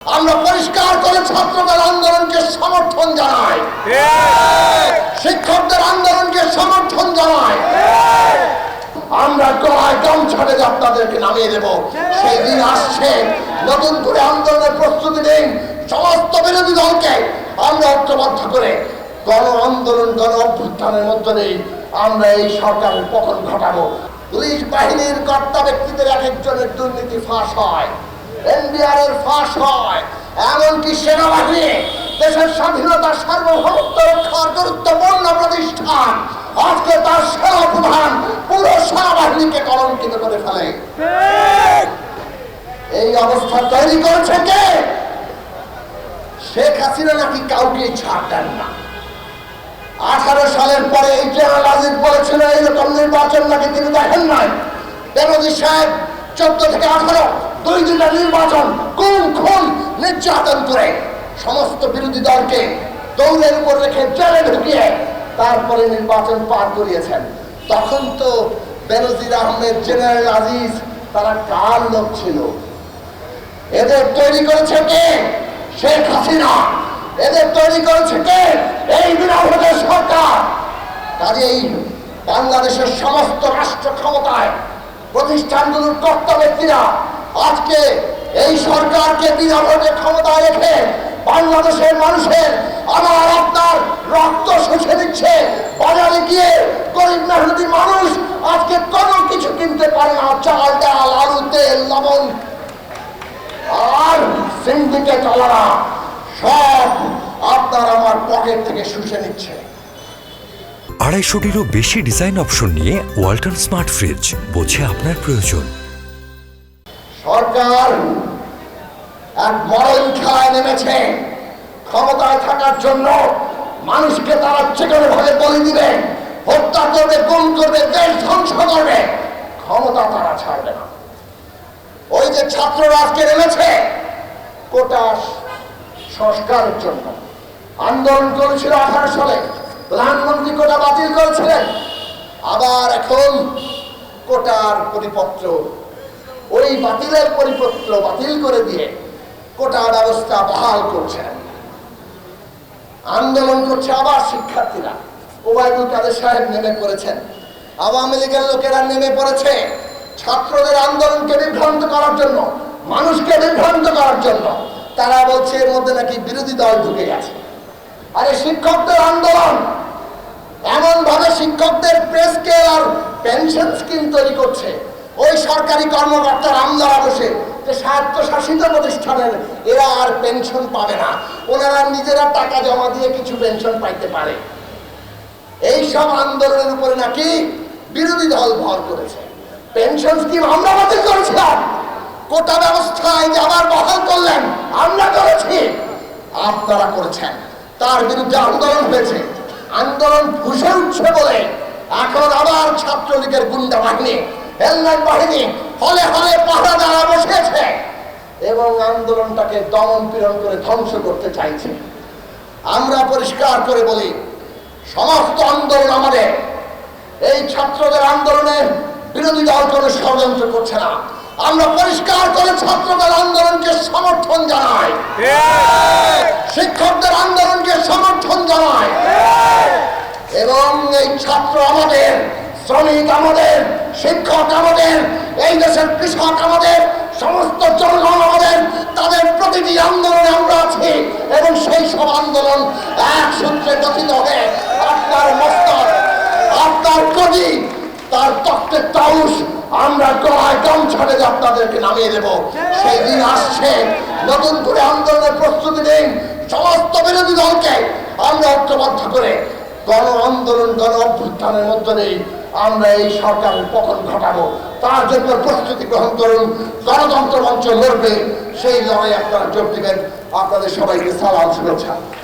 আমরা পরিষ্কার করে ছাত্রদের আন্দোলনকে সমর্থন জানাই। শিক্ষকদের আন্দোলনকে সমর্থন জানাই। আমরা গলায় দম ছাড়ে আপনাদেরকে নামিয়ে দেব, সেই দিন আসছে। নতুন করে আন্দোলনের প্রস্তুতি নিন। সমস্ত বিরোধী দলকে আমরা ঐক্যবদ্ধ করে গণ আন্দোলন, গণ অভ্যুত্থানের মধ্যে নেই আমরা এই সরকারের পতন ঘটাবো। পুলিশ বাহিনীর কর্তা ব্যক্তিদের এক একজনের দুর্নীতি ফাঁস হয়। এনবিআর এর ফাঁস হয়। এমনকি সেনাবাহিনী, দেশের স্বাধীনতা সার্বভৌমত্ব রক্ষার গুরুত্বপূর্ণ প্রতিষ্ঠান, আজকে তার সেনা প্রধান পুরো সেনাবাহিনীকে কলঙ্কিত করে ফেলে। এই অবস্থা তৈরি করেছে কে? শেখ হাসিনা নাকি কাউকে ছাড় দেন না। আঠারো সালের পরে এই জেনারেল আজিজ বলেছিল, এইরকম নির্বাচন নাকি তিনি দেখেন নাই? বেনজির সাহেব, চোদ্দ থেকে আঠারো নির্বাচন কোন খুন নির্যাতন করে? সমস্ত বিরোধী দলকে দৌড়ের উপর রেখে জেলে ঢুকিয়ে তারপরে নির্বাচন পার করিয়েছেন। তখন তো বেনজির আহমেদ জেনারেল আজিজ তারা কার লোক ছিল? এদের তৈরি করেছে কে? শেখ হাসিনা। এদের তৈরি করেছে কে? এই সরকার। কাজেই বাংলাদেশের সমস্ত রাষ্ট্র ক্ষমতায় প্রতিষ্ঠানগুলোর কর্তা ব্যক্তিরা আজকে এই সরকারকে বিনাভোটে ক্ষমতায় রেখে বাংলাদেশের মানুষের আমার আপনার রক্ত শুষে দিচ্ছে। বাজারে গিয়ে গরিব মেহনতি মানুষ আজকে কোনো কিছু কিনতে পারে না। চাল, ডাল, আলু, তেল, লবণ। আর সিন্ডিকেট আলারা সব আপনার আমার পকেট থেকে শুষে নিচ্ছে। আড়াইশোটিরও বেশি ডিজাইন অপশন নিয়ে ওয়াল্টন স্মার্ট ফ্রিজ বোঝে আপনার প্রয়োজন। সরকার এক মরণ খেলায় নেমেছে। ক্ষমতায় থাকার জন্য মানুষকে তারা যেকোনো ভাবে বলি দিবে, হত্যা করবে, গুম করবে, দেশ ধ্বংস করবে, ক্ষমতা তারা ছাড়বে না। ওই যে ছাত্ররা আজকে নেমেছে, কোটা সংস্কারের জন্য। আন্দোলন করেছিল আঠারো সালে, প্রধানমন্ত্রী কোটা বাতিল করেছিলেন। আবার এখন কোটার পরিপত্র ওই বাতিলের পরিপত্র বাতিল করে দিয়ে কোটা ব্যবস্থা বহাল করছেন। আন্দোলন করছে আবার শিক্ষার্থীরা। ওবায়দুল কাদের সাহেব নেমে পড়েছেন। আওয়ামী লীগের লোকেরা নেমে পড়েছে। ছাত্রদের আন্দোলনকে বিভ্রান্ত করার জন্য, মানুষকে বিভ্রান্ত করার জন্য তারা বলছে এর মধ্যে নাকি বিরোধী দল ঢুকে গেছে। আরে শিক্ষকদের আন্দোলন! এমন ভাবে শিক্ষকদের পে স্কেল আর পেনশন স্কিম তৈরি করছে। ওই সরকারি কর্মকর্তার আমলারা বসে যে স্বায়ত্তশাসিত প্রতিষ্ঠানের, এরা আর পেনশন পাবে না। ওনারা নিজেরা টাকা জমা দিয়ে কিছু পেনশন পাইতে পারে। এই সব আন্দোলনের উপরে নাকি বিরোধী দল ভর করেছে। পেনশন স্কিম আমরা বাতিল করেছিলাম। কোটা ব্যবস্থায় যে আবার বহাল করলেন, আমরা করেছি। আপনারা করেছেন। তার বিরুদ্ধে আন্দোলন হয়েছে। আন্দোলন ফুসে উঠছে বলে এখন আবার ছাত্রলীগের গুন্ডা বাহিনী হেলমেট বাহিনী হলে হলে পাহারা দ্বারা বসেছে এবং আন্দোলনটাকে দমন পীড়ন করে ধ্বংস করতে চাইছে। আমরা পরিষ্কার করে বলি, সমস্ত আন্দোলন আমাদের। এই ছাত্রদের আন্দোলনে বিরোধী দল কোনো ষড়যন্ত্র করছে না। আমরা পরিষ্কার করে ছাত্রদের আন্দোলনকে সমর্থন জানাই। শিক্ষকদের আন্দোলনকে সমর্থন জানাই। এবং এই ছাত্র আমাদের শ্রমিক আমাদের, শিক্ষক আমাদের, এই দেশের কৃষক আমাদের, সমস্ত জনগণ আমাদের, তাদের প্রতিটি আন্দোলনে আমরা আছি এবং সেই সব আন্দোলন এক সূত্রে গঠিত হয়ে আপনার মস্তক, আপনার কবি, তার তত্ত্বের তাউস আমরা গলায় দম ছাড়ে আপনাদেরকে নামিয়ে দেব। সেই দিন আসছে, নতুন করে আন্দোলনের প্রস্তুতি নিন, সমস্ত বিরোধী দলকে আমরা ঐক্যবদ্ধ করে গণ আন্দোলন, গণ অভ্যুত্থানের মধ্যে আমরা এই সরকারের পতন ঘটাবো। তার জন্য প্রস্তুতি গ্রহণ করুন। গণতন্ত্র মঞ্চ লড়বে। সেই লড়াই আপনারা যোগ দিবেন। আপনাদের সবাইকে সালাম, শুভেচ্ছা।